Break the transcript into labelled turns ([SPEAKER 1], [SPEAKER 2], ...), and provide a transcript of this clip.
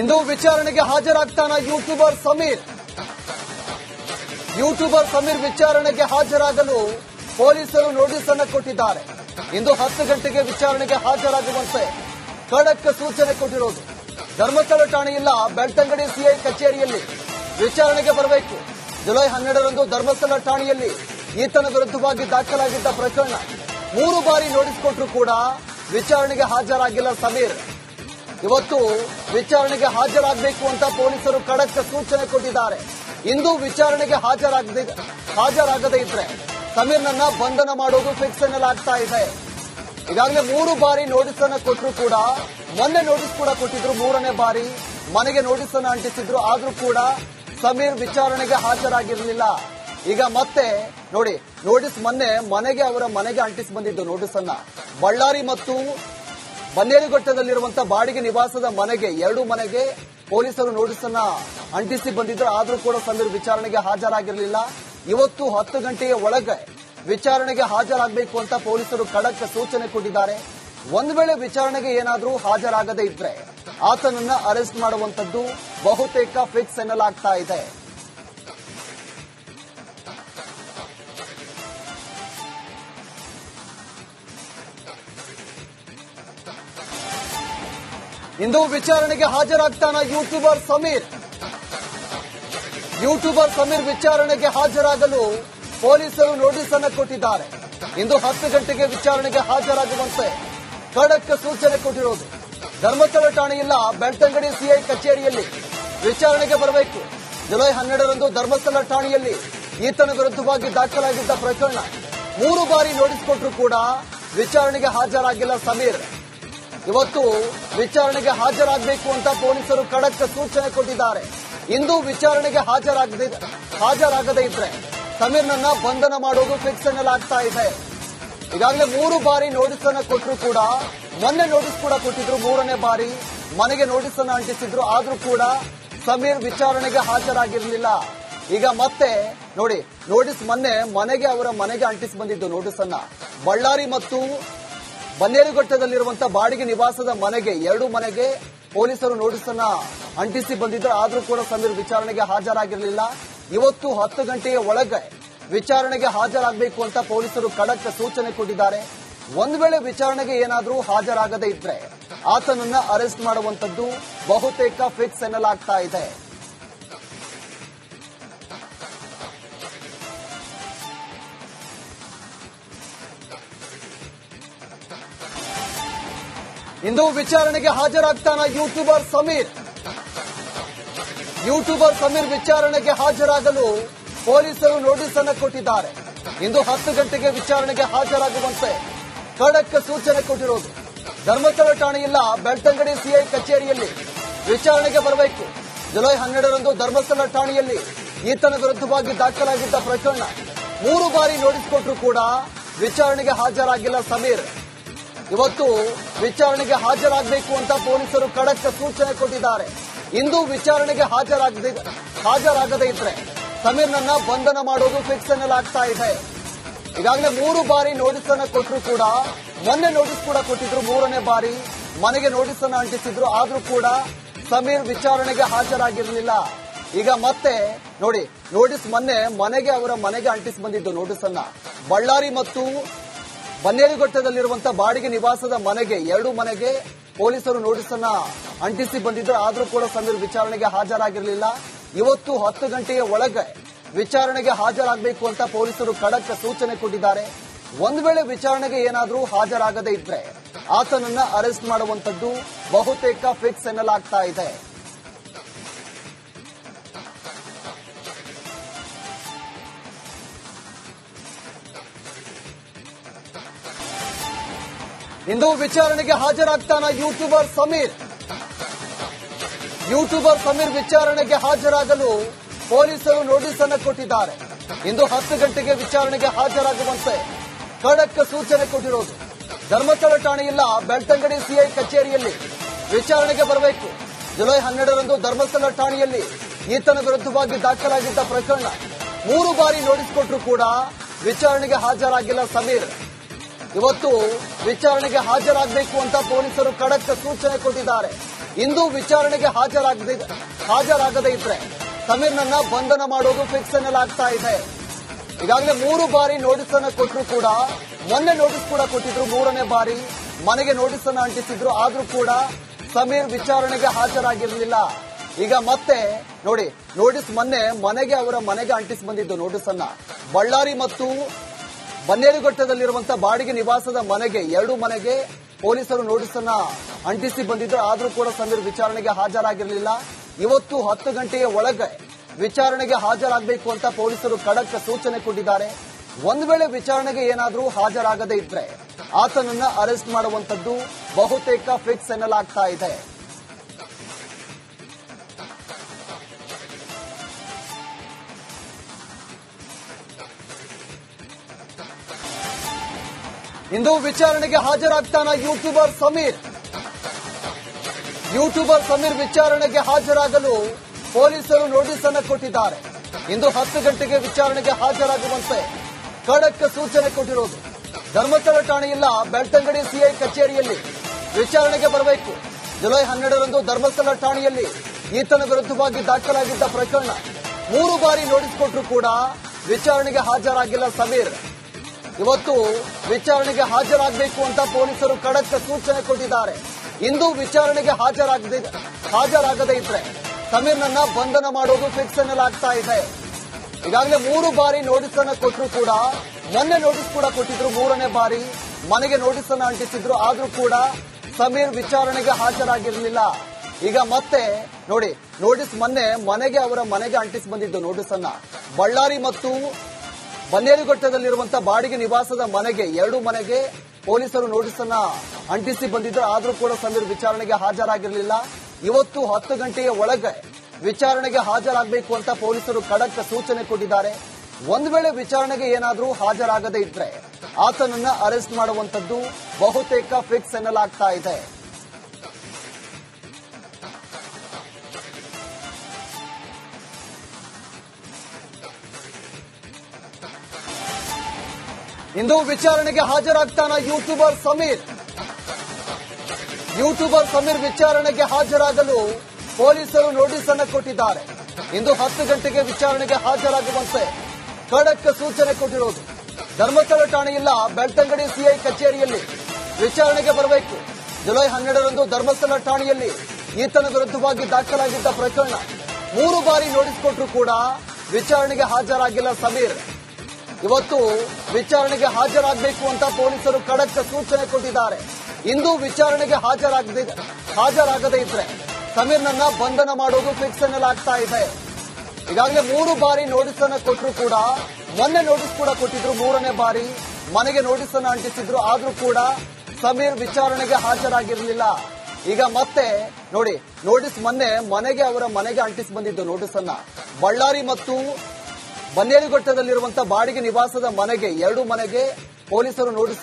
[SPEAKER 1] ಇಂದು ವಿಚಾರಣೆಗೆ ಹಾಜರಾಗ್ತಾನ YouTuber Sameer. YouTuber Sameer ವಿಚಾರಣೆಗೆ ಹಾಜರಾಗಲು ಪೊಲೀಸರು ನೋಟಿಸ್ ಅನ್ನು ಕೊಟ್ಟಿದ್ದಾರೆ. ಇಂದು ಹತ್ತು ಗಂಟೆಗೆ ವಿಚಾರಣೆಗೆ ಹಾಜರಾಗುವಂತೆ ಖಡಕ್ ಸೂಚನೆ ಕೊಟ್ಟಿರೋದು. ಧರ್ಮಸ್ಥಳ ಠಾಣೆಯಿಲ್ಲ ಬೆಳ್ತಂಗಡಿ ಸಿಐ ಕಚೇರಿಯಲ್ಲಿ ವಿಚಾರಣೆಗೆ ಬರಬೇಕು. ಜುಲೈ ಹನ್ನೆರಡರಂದು ಧರ್ಮಸ್ಥಳ ಠಾಣೆಯಲ್ಲಿ ಈತನ ವಿರುದ್ಧವಾಗಿ ದಾಖಲಾಗಿದ್ದ ಪ್ರಕರಣ ಮೂರು ಬಾರಿ ನೋಟಿಸ್ ಕೊಟ್ಟರು ಕೂಡ ವಿಚಾರಣೆಗೆ ಹಾಜರಾಗಿಲ್ಲ ಸಮೀರ್. ಇವತ್ತು ವಿಚಾರಣೆಗೆ ಹಾಜರಾಗಬೇಕು ಅಂತ ಪೊಲೀಸರು ಖಡಕ್ ಸೂಚನೆ ಕೊಟ್ಟಿದ್ದಾರೆ. ಇಂದು ವಿಚಾರಣೆಗೆ ಹಾಜರಾಗದೆ, ಹಾಜರಾಗದೇ ಇದ್ರೆ ಸಮೀರ್ನನ್ನ ಬಂಧನ ಮಾಡೋದು ಫಿಕ್ಸ್ ಆಗ್ತಾ ಇದೆ. ಈಗಾಗಲೇ ಮೂರು ಬಾರಿ ನೋಟಿಸ್ ಅನ್ನ ಕೊಟ್ಟರು ಕೂಡ, ಮೊನ್ನೆ ನೋಟಿಸ್ ಕೂಡ ಕೊಟ್ಟಿದ್ರು, ಮೂರನೇ ಬಾರಿ ಮನೆಗೆ ನೋಟಿಸ್ ಅನ್ನ ಅಂಟಿಸಿದ್ರು, ಆದ್ರೂ ಕೂಡ ಸಮೀರ್ ವಿಚಾರಣೆಗೆ ಹಾಜರಾಗಿರಲಿಲ್ಲ. ಈಗ ಮತ್ತೆ ನೋಡಿ ನೋಟಿಸ್ ಮೊನ್ನೆ ಮನೆಗೆ, ಅವರ ಮನೆಗೆ ಅಂಟಿಸಿ ಬಂದಿದ್ದು ನೋಟಿಸ್ ಅನ್ನ ಬಳ್ಳಾರಿ ಮತ್ತು ಬನ್ನೇರುಘಟ್ಟದಲ್ಲಿರುವಂತಹ ಬಾಡಿಗೆ ನಿವಾಸದ ಮನೆಗೆ, ಎರಡು ಮನೆಗೆ ಪೊಲೀಸರು ನೋಟಿಸ್ ಅನ್ನ ಅಂಟಿಸಿ ಬಂದಿದ್ದರು ಆದರೂ ಕೂಡ ಸಮೀರ್ ವಿಚಾರಣೆಗೆ ಹಾಜರಾಗಿರಲಿಲ್ಲ. ಇವತ್ತು ಹತ್ತು ಗಂಟೆಯ ಒಳಗೆ ವಿಚಾರಣೆಗೆ ಹಾಜರಾಗಬೇಕು ಅಂತ ಪೊಲೀಸರು ಖಡಕ್ ಸೂಚನೆ ಕೊಟ್ಟಿದ್ದಾರೆ. ಒಂದು ವೇಳೆ ವಿಚಾರಣೆಗೆ ಏನಾದರೂ ಹಾಜರಾಗದೇ ಇದ್ರೆ ಆತನನ್ನ ಅರೆಸ್ಟ್ ಮಾಡುವಂತದ್ದು ಬಹುತೇಕ ಫಿಕ್ಸ್ ಎನ್ನಲಾಗ್ತಾ ಇದೆ. ಇಂದು ವಿಚಾರಣೆಗೆ ಹಾಜರಾಗ್ತಾನ ಯೂಟ್ಯೂಬರ್ ಸಮೀರ್. ಯೂಟ್ಯೂಬರ್ ಸಮೀರ್ ವಿಚಾರಣೆಗೆ ಹಾಜರಾಗಲು ಪೊಲೀಸರು ನೋಟಿಸ್ ಅನ್ನು ಕೊಟ್ಟಿದ್ದಾರೆ. ಇಂದು ಹತ್ತು ಗಂಟೆಗೆ ವಿಚಾರಣೆಗೆ ಹಾಜರಾಗುವಂತೆ ಖಡಕ್ ಸೂಚನೆ ಕೊಟ್ಟಿರೋದು ಧರ್ಮಸ್ಥಳ ಠಾಣೆಯಿಲ್ಲ ಬೆಳ್ತಂಗಡಿ ಸಿಐ ಕಚೇರಿಯಲ್ಲಿ ವಿಚಾರಣೆಗೆ ಬರಬೇಕು. ಜುಲೈ ಹನ್ನೆರಡರಂದು ಧರ್ಮಸ್ಥಳ ಠಾಣೆಯಲ್ಲಿ ಈತನ ವಿರುದ್ಧವಾಗಿ ದಾಖಲಾಗಿದ್ದ ಪ್ರಕರಣ ಮೂರು ಬಾರಿ ನೋಟಿಸ್ ಕೊಟ್ಟರು ಕೂಡ ವಿಚಾರಣೆಗೆ ಹಾಜರಾಗಿಲ್ಲ ಸಮೀರ್. ಇವತ್ತು ವಿಚಾರಣೆಗೆ ಹಾಜರಾಗಬೇಕು ಅಂತ ಪೊಲೀಸರು ಖಡಕ್ ಸೂಚನೆ ಕೊಟ್ಟಿದ್ದಾರೆ. ಇಂದು ವಿಚಾರಣೆಗೆ ಹಾಜರಾಗದೆ, ಹಾಜರಾಗದೇ ಇದ್ರೆ ಸಮೀರ್ನನ್ನ ಬಂಧನ ಮಾಡೋದು ಫಿಕ್ಸ್ ಆಗ್ತಾ ಇದೆ. ಈಗಾಗಲೇ ಮೂರು ಬಾರಿ ನೋಟಿಸ್ ಅನ್ನ ಕೊಟ್ಟರು ಕೂಡ, ಮೊನ್ನೆ ನೋಟಿಸ್ ಕೂಡ ಕೊಟ್ಟಿದ್ರು, ಮೂರನೇ ಬಾರಿ ಮನೆಗೆ ನೋಟಿಸ್ ಅನ್ನ ಅಂಟಿಸಿದ್ರು, ಆದ್ರೂ ಕೂಡ ಸಮೀರ್ ವಿಚಾರಣೆಗೆ ಹಾಜರಾಗಿರಲಿಲ್ಲ. ಈಗ ಮತ್ತೆ ನೋಡಿ, ನೋಟಿಸ್ ಮೊನ್ನೆ ಮನೆಗೆ, ಅವರ ಮನೆಗೆ ಅಂಟಿಸಿ ಬಂದಿದ್ದು ನೋಟಿಸ್ ಅನ್ನ ಬಳ್ಳಾರಿ ಮತ್ತು ಬನ್ನೇರುಘಟ್ಟದಲ್ಲಿರುವಂತಹ ಬಾಡಿಗೆ ನಿವಾಸದ ಮನೆಗೆ, ಎರಡು ಮನೆಗೆ ಪೊಲೀಸರು ನೋಟಿಸ್ ಅನ್ನ ಅಂಟಿಸಿ ಬಂದಿದ್ದರು. ಆದರೂ ಕೂಡ ಸಮೀರ್ ವಿಚಾರಣೆಗೆ ಹಾಜರಾಗಿರಲಿಲ್ಲ. ಇವತ್ತು ಹತ್ತು ಗಂಟೆಯ ಒಳಗೆ ವಿಚಾರಣೆಗೆ ಹಾಜರಾಗಬೇಕು ಅಂತ ಪೊಲೀಸರು ಖಡಕ್ ಸೂಚನೆ ಕೊಟ್ಟಿದ್ದಾರೆ. ಒಂದು ವೇಳೆ ವಿಚಾರಣೆಗೆ ಏನಾದರೂ ಹಾಜರಾಗದೇ ಇದ್ರೆ ಆತನನ್ನ ಅರೆಸ್ಟ್ ಮಾಡುವಂತದ್ದು ಬಹುತೇಕ ಫಿಕ್ಸ್ ಎನ್ನಲಾಗ್ತಾ ಇದೆ. ಇಂದು ವಿಚಾರಣೆಗೆ ಹಾಜರಾಗ್ತಾನ ಯೂಟ್ಯೂಬರ್ ಸಮೀರ್. ಯೂಟ್ಯೂಬರ್ ಸಮೀರ್ ವಿಚಾರಣೆಗೆ ಹಾಜರಾಗಲು ಪೊಲೀಸರು ನೋಟಿಸ್ ಅನ್ನು ಕೊಟ್ಟಿದ್ದಾರೆ. ಇಂದು ಹತ್ತು ಗಂಟೆಗೆ ವಿಚಾರಣೆಗೆ ಹಾಜರಾಗುವಂತೆ ಖಡಕ್ ಸೂಚನೆ ಕೊಟ್ಟಿರೋದು. ಧರ್ಮಸ್ಥಳ ಠಾಣೆಯಿಲ್ಲ ಬೆಳ್ತಂಗಡಿ ಸಿಐ ಕಚೇರಿಯಲ್ಲಿ ವಿಚಾರಣೆಗೆ ಬರಬೇಕು. ಜುಲೈ ಹನ್ನೆರಡರಂದು ಧರ್ಮಸ್ಥಳ ಠಾಣೆಯಲ್ಲಿ ಈತನ ವಿರುದ್ಧವಾಗಿ ದಾಖಲಾಗಿದ್ದ ಪ್ರಕರಣ ಮೂರು ಬಾರಿ ನೋಟಿಸ್ ಕೊಟ್ಟರು ಕೂಡ ವಿಚಾರಣೆಗೆ ಹಾಜರಾಗಿಲ್ಲ ಸಮೀರ್. ಇವತ್ತು ವಿಚಾರಣೆಗೆ ಹಾಜರಾಗಬೇಕು ಅಂತ ಪೊಲೀಸರು ಖಡಕ್ ಸೂಚನೆ ಕೊಟ್ಟಿದ್ದಾರೆ. ಇಂದು ವಿಚಾರಣೆಗೆ ಹಾಜರಾಗದೆ, ಹಾಜರಾಗದೇ ಇದ್ರೆ ಸಮೀರ್ನನ್ನ ಬಂಧನ ಮಾಡೋದು ಫಿಕ್ಸ್ ಎನ್ನಲಾಗ್ತಾ ಇದೆ. ಈಗಾಗಲೇ ಮೂರು ಬಾರಿ ನೋಟಿಸ್ ಅನ್ನ ಕೊಟ್ಟರು ಕೂಡ, ಮೊನ್ನೆ ನೋಟಿಸ್ ಕೂಡ ಕೊಟ್ಟಿದ್ರು ಮೂರನೇ ಬಾರಿ, ಮನೆಗೆ ನೋಟಿಸ್ ಅನ್ನ ಅಂಟಿಸಿದ್ರು, ಆದ್ರೂ ಕೂಡ ಸಮೀರ್ ವಿಚಾರಣೆಗೆ ಹಾಜರಾಗಿರಲಿಲ್ಲ. ಈಗ ಮತ್ತೆ ನೋಡಿ ನೋಟಿಸ್ ಮೊನ್ನೆ ಮನೆಗೆ, ಅವರ ಮನೆಗೆ ಅಂಟಿಸಿ ಬಂದಿದ್ದು ನೋಟಿಸ್ ಅನ್ನ ಬಳ್ಳಾರಿ ಮತ್ತು ಬನ್ನೇರುಘಟ್ಟದಲ್ಲಿರುವಂತಹ ಬಾಡಿಗೆ ನಿವಾಸದ ಮನೆಗೆ, ಎರಡು ಮನೆಗೆ ಪೊಲೀಸರು ನೋಟಿಸ್ ಅನ್ನ ಅಂಟಿಸಿ ಬಂದಿದ್ದರು ಆದರೂ ಕೂಡ ಸಮೀರ್ ವಿಚಾರಣೆಗೆ ಹಾಜರಾಗಿರಲಿಲ್ಲ. ಇವತ್ತು ಹತ್ತು ಗಂಟೆಯ ಒಳಗೆ ವಿಚಾರಣೆಗೆ ಹಾಜರಾಗಬೇಕು ಅಂತ ಪೊಲೀಸರು ಖಡಕ್ ಸೂಚನೆ ಕೊಟ್ಟಿದ್ದಾರೆ. ಒಂದು ವೇಳೆ ವಿಚಾರಣೆಗೆ ಏನಾದರೂ ಹಾಜರಾಗದೇ ಇದ್ರೆ ಆತನನ್ನ ಅರೆಸ್ಟ್ ಮಾಡುವಂತದ್ದು ಬಹುತೇಕ ಫಿಕ್ಸ್ ಎನ್ನಲಾಗ್ತಾ ಇದೆ. ಇಂದು ವಿಚಾರಣೆಗೆ ಹಾಜರಾಗ್ತಾನ ಯೂಟ್ಯೂಬರ್ ಸಮೀರ್. ಯೂಟ್ಯೂಬರ್ ಸಮೀರ್ ವಿಚಾರಣೆಗೆ ಹಾಜರಾಗಲು ಪೊಲೀಸರು ನೋಟಿಸ್ ಅನ್ನು ಕೊಟ್ಟಿದ್ದಾರೆ. ಇಂದು ಹತ್ತು ಗಂಟೆಗೆ ವಿಚಾರಣೆಗೆ ಹಾಜರಾಗುವಂತೆ ಖಡಕ್ ಸೂಚನೆ ಕೊಟ್ಟಿರೋದು. ಧರ್ಮಸ್ಥಳ ಠಾಣೆಯಿಲ್ಲ ಬೆಳ್ತಂಗಡಿ ಸಿಐ ಕಚೇರಿಯಲ್ಲಿ ವಿಚಾರಣೆಗೆ ಬರಬೇಕು. ಜುಲೈ ಹನ್ನೆರಡರಂದು ಧರ್ಮಸ್ಥಳ ಠಾಣೆಯಲ್ಲಿ ಈತನ ವಿರುದ್ಧವಾಗಿ ದಾಖಲಾಗಿದ್ದ ಪ್ರಕರಣ ಮೂರು ಬಾರಿ ನೋಟಿಸ್ ಕೊಟ್ಟರು ಕೂಡ ವಿಚಾರಣೆಗೆ ಹಾಜರಾಗಿಲ್ಲ ಸಮೀರ್. ಇವತ್ತು ವಿಚಾರಣೆಗೆ ಹಾಜರಾಗಬೇಕು ಅಂತ ಪೊಲೀಸರು ಖಡಕ್ ಸೂಚನೆ ಕೊಟ್ಟಿದ್ದಾರೆ. ಇಂದು ವಿಚಾರಣೆಗೆ ಹಾಜರಾಗದೆ ಹಾಜರಾಗದೇ ಇದ್ರೆ ಸಮೀರ್ನನ್ನ ಬಂಧನ ಮಾಡೋದು ಫಿಕ್ಸ್ ಎನ್ನಲಾಗ್ತಾ ಇದೆ. ಈಗಾಗಲೇ ಮೂರು ಬಾರಿ ನೋಟಿಸ್ ಅನ್ನ ಕೊಟ್ಟರು ಕೂಡ, ಮೊನ್ನೆ ನೋಟಿಸ್ ಕೂಡ ಕೊಟ್ಟಿದ್ರು, ಮೂರನೇ ಬಾರಿ ಮನೆಗೆ ನೋಟಿಸ್ ಅನ್ನ ಅಂಟಿಸಿದ್ರು, ಆದ್ರೂ ಕೂಡ ಸಮೀರ್ ವಿಚಾರಣೆಗೆ ಹಾಜರಾಗಿರಲಿಲ್ಲ. ಈಗ ಮತ್ತೆ ನೋಡಿ, ನೋಟಿಸ್ ಮೊನ್ನೆ ಮನೆಗೆ ಅವರ ಮನೆಗೆ ಅಂಟಿಸಿ ಬಂದಿದ್ದು ನೋಟಿಸ್ ಅನ್ನ ಬಳ್ಳಾರಿ ಮತ್ತು ಬನ್ನೇರುಘಟ್ಟದಲ್ಲಿರುವಂತಹ ಬಾಡಿಗೆ ನಿವಾಸದ ಮನೆಗೆ, ಎರಡು ಮನೆಗೆ ಪೊಲೀಸರು ನೋಟಿಸ್ ಅನ್ನ ಅಂಟಿಸಿ ಬಂದಿದ್ರು. ಆದರೂ ಕೂಡ ಸಮೀರ್ ವಿಚಾರಣೆಗೆ ಹಾಜರಾಗಿರಲಿಲ್ಲ. ಇವತ್ತು ಹತ್ತು ಗಂಟೆಯ ಒಳಗೆ ವಿಚಾರಣೆಗೆ ಹಾಜರಾಗಬೇಕು ಅಂತ ಪೊಲೀಸರು ಖಡಕ್ ಸೂಚನೆ ಕೊಟ್ಟಿದ್ದಾರೆ. ಒಂದು ವೇಳೆ ವಿಚಾರಣೆಗೆ ಏನಾದರೂ ಹಾಜರಾಗದೇ ಇದ್ರೆ ಆತನನ್ನ ಅರೆಸ್ಟ್ ಮಾಡುವಂತದ್ದು ಬಹುತೇಕ ಫಿಕ್ಸ್ ಎನ್ನಲಾಗ್ತಾ ಇದೆ. ಇಂದು ವಿಚಾರಣೆಗೆ ಹಾಜರಾಗ್ತಾನ ಯೂಟ್ಯೂಬರ್ ಸಮೀರ್. ಯೂಟ್ಯೂಬರ್ ಸಮೀರ್ ವಿಚಾರಣೆಗೆ ಹಾಜರಾಗಲು ಪೊಲೀಸರು ನೋಟಿಸ್ ಅನ್ನು ಕೊಟ್ಟಿದ್ದಾರೆ. ಇಂದು ಹತ್ತು ಗಂಟೆಗೆ ವಿಚಾರಣೆಗೆ ಹಾಜರಾಗುವಂತೆ ಖಡಕ್ ಸೂಚನೆ ಕೊಟ್ಟಿರೋದು. ಧರ್ಮಸ್ಥಳ ಠಾಣೆಯಿಲ್ಲ ಬೆಳ್ತಂಗಡಿ ಸಿಐ ಕಚೇರಿಯಲ್ಲಿ ವಿಚಾರಣೆಗೆ ಬರಬೇಕು. ಜುಲೈ ಹನ್ನೆರಡರಂದು ಧರ್ಮಸ್ಥಳ ಠಾಣೆಯಲ್ಲಿ ಈತನ ವಿರುದ್ಧವಾಗಿ ದಾಖಲಾಗಿದ್ದ ಪ್ರಕರಣ ಮೂರು ಬಾರಿ ನೋಟಿಸ್ ಕೊಟ್ಟರು ಕೂಡ ವಿಚಾರಣೆಗೆ ಹಾಜರಾಗಿಲ್ಲ ಸಮೀರ್. ಇವತ್ತು ವಿಚಾರಣೆಗೆ ಹಾಜರಾಗಬೇಕು ಅಂತ ಪೊಲೀಸರು ಖಡಕ್ ಸೂಚನೆ ಕೊಟ್ಟಿದ್ದಾರೆ. ಇಂದು ವಿಚಾರಣೆಗೆ ಹಾಜರಾಗದೆ, ಹಾಜರಾಗದೇ ಇದ್ರೆ ಸಮೀರ್ನನ್ನ ಬಂಧನ ಮಾಡೋದು ಫಿಕ್ಸ್ ಎನ್ನಲಾಗ್ತಾ ಇದೆ. ಈಗಾಗಲೇ ಮೂರು ಬಾರಿ ನೋಟಿಸ್ ಅನ್ನ ಕೊಟ್ಟರು ಕೂಡ, ಮೊನ್ನೆ ನೋಟಿಸ್ ಕೂಡ ಕೊಟ್ಟಿದ್ರು, ಮೂರನೇ ಬಾರಿ ಮನೆಗೆ ನೋಟಿಸ್ ಅನ್ನ ಅಂಟಿಸಿದ್ರು, ಆದ್ರೂ ಕೂಡ ಸಮೀರ್ ವಿಚಾರಣೆಗೆ ಹಾಜರಾಗಿರಲಿಲ್ಲ. ಈಗ ಮತ್ತೆ ನೋಡಿ ನೋಟಿಸ್ ಮೊನ್ನೆ ಮನೆಗೆ, ಅವರ ಮನೆಗೆ ಅಂಟಿಸಿ ಬಂದಿದ್ದು ನೋಟಿಸ್ ಅನ್ನ. ಬಳ್ಳಾರಿ ಮತ್ತು ಬನ್ನೇರುಘಟ್ಟದಲ್ಲಿರುವಂತಹ ಬಾಡಿಗೆ ನಿವಾಸದ ಮನೆಗೆ, ಎರಡು ಮನೆಗೆ ಪೊಲೀಸರು ನೋಟಿಸ್ ಅನ್ನ ಅಂಟಿಸಿ ಬಂದಿದ್ದರು ಆದರೂ ಕೂಡ ಸಮೀರ್ ವಿಚಾರಣೆಗೆ ಹಾಜರಾಗಿರಲಿಲ್ಲ. ಇವತ್ತು ಹತ್ತು ಗಂಟೆಯ ಒಳಗೆ ವಿಚಾರಣೆಗೆ ಹಾಜರಾಗಬೇಕು ಅಂತ ಪೊಲೀಸರು ಖಡಕ್ ಸೂಚನೆ ಕೊಟ್ಟಿದ್ದಾರೆ. ಒಂದು ವೇಳೆ ವಿಚಾರಣೆಗೆ ಏನಾದರೂ ಹಾಜರಾಗದೇ ಇದ್ರೆ ಆತನನ್ನ ಅರೆಸ್ಟ್ ಮಾಡುವಂತದ್ದು ಬಹುತೇಕ ಫಿಕ್ಸ್ ಎನ್ನಲಾಗ್ತಾ ಇದೆ. ಇಂದು ವಿಚಾರಣೆಗೆ ಹಾಜರಾಗ್ತಾನ ಯೂಟ್ಯೂಬರ್ ಸಮೀರ್. ಯೂಟ್ಯೂಬರ್ ಸಮೀರ್ ವಿಚಾರಣೆಗೆ ಹಾಜರಾಗಲು ಪೊಲೀಸರು ನೋಟಿಸ್ ಅನ್ನು ಕೊಟ್ಟಿದ್ದಾರೆ. ಇಂದು ಹತ್ತು ಗಂಟೆಗೆ ವಿಚಾರಣೆಗೆ ಹಾಜರಾಗುವಂತೆ ಖಡಕ್ ಸೂಚನೆ ಕೊಟ್ಟಿರೋದು ಧರ್ಮಸ್ಥಳ ಠಾಣೆಯಿಲ್ಲ ಬೆಳ್ತಂಗಡಿ ಸಿಐ ಕಚೇರಿಯಲ್ಲಿ ವಿಚಾರಣೆಗೆ ಬರಬೇಕು. ಜುಲೈ ಹನ್ನೆರಡರಂದು ಧರ್ಮಸ್ಥಳ ಠಾಣೆಯಲ್ಲಿ ಈತನ ವಿರುದ್ಧವಾಗಿ ದಾಖಲಾಗಿದ್ದ ಪ್ರಕರಣ ಮೂರು ಬಾರಿ ನೋಟಿಸ್ ಕೊಟ್ಟರು ಕೂಡ ವಿಚಾರಣೆಗೆ ಹಾಜರಾಗಿಲ್ಲ ಸಮೀರ್. ಇವತ್ತು ವಿಚಾರಣೆಗೆ ಹಾಜರಾಗಬೇಕು ಅಂತ ಪೊಲೀಸರು ಖಡಕ್ ಸೂಚನೆ ಕೊಟ್ಟಿದ್ದಾರೆ. ಇಂದು ವಿಚಾರಣೆಗೆ ಹಾಜರಾಗದೆ, ಹಾಜರಾಗದೇ ಇದ್ರೆ ಸಮೀರ್ನನ್ನ ಬಂಧನ ಮಾಡೋದು ಫಿಕ್ಸ್ ಎನ್ನಲಾಗ್ತಾ ಇದೆ. ಈಗಾಗಲೇ ಮೂರು ಬಾರಿ ನೋಟಿಸ್ ಅನ್ನ ಕೊಟ್ಟರು ಕೂಡ, ಮೊನ್ನೆ ನೋಟಿಸ್ ಕೂಡ ಕೊಟ್ಟಿದ್ರು ಮೂರನೇ ಬಾರಿ, ಮನೆಗೆ ನೋಟಿಸ್ ಅನ್ನ ಅಂಟಿಸಿದ್ರು, ಆದ್ರೂ ಕೂಡ ಸಮೀರ್ ವಿಚಾರಣೆಗೆ ಹಾಜರಾಗಿರಲಿಲ್ಲ. ಈಗ ಮತ್ತೆ ನೋಡಿ ನೋಟಿಸ್ ಮೊನ್ನೆ ಮನೆಗೆ, ಅವರ ಮನೆಗೆ ಅಂಟಿಸಿ ಬಂದಿದ್ದು ನೋಟಿಸ್ ಅನ್ನ ಬಳ್ಳಾರಿ ಮತ್ತು ಬನ್ನೇರುಘಟ್ಟದಲ್ಲಿರುವಂತಹ ಬಾಡಿಗೆ ನಿವಾಸದ ಮನೆಗೆ ಎರಡು ಮನೆಗೆ ಪೊಲೀಸರು ನೋಟಿಸ್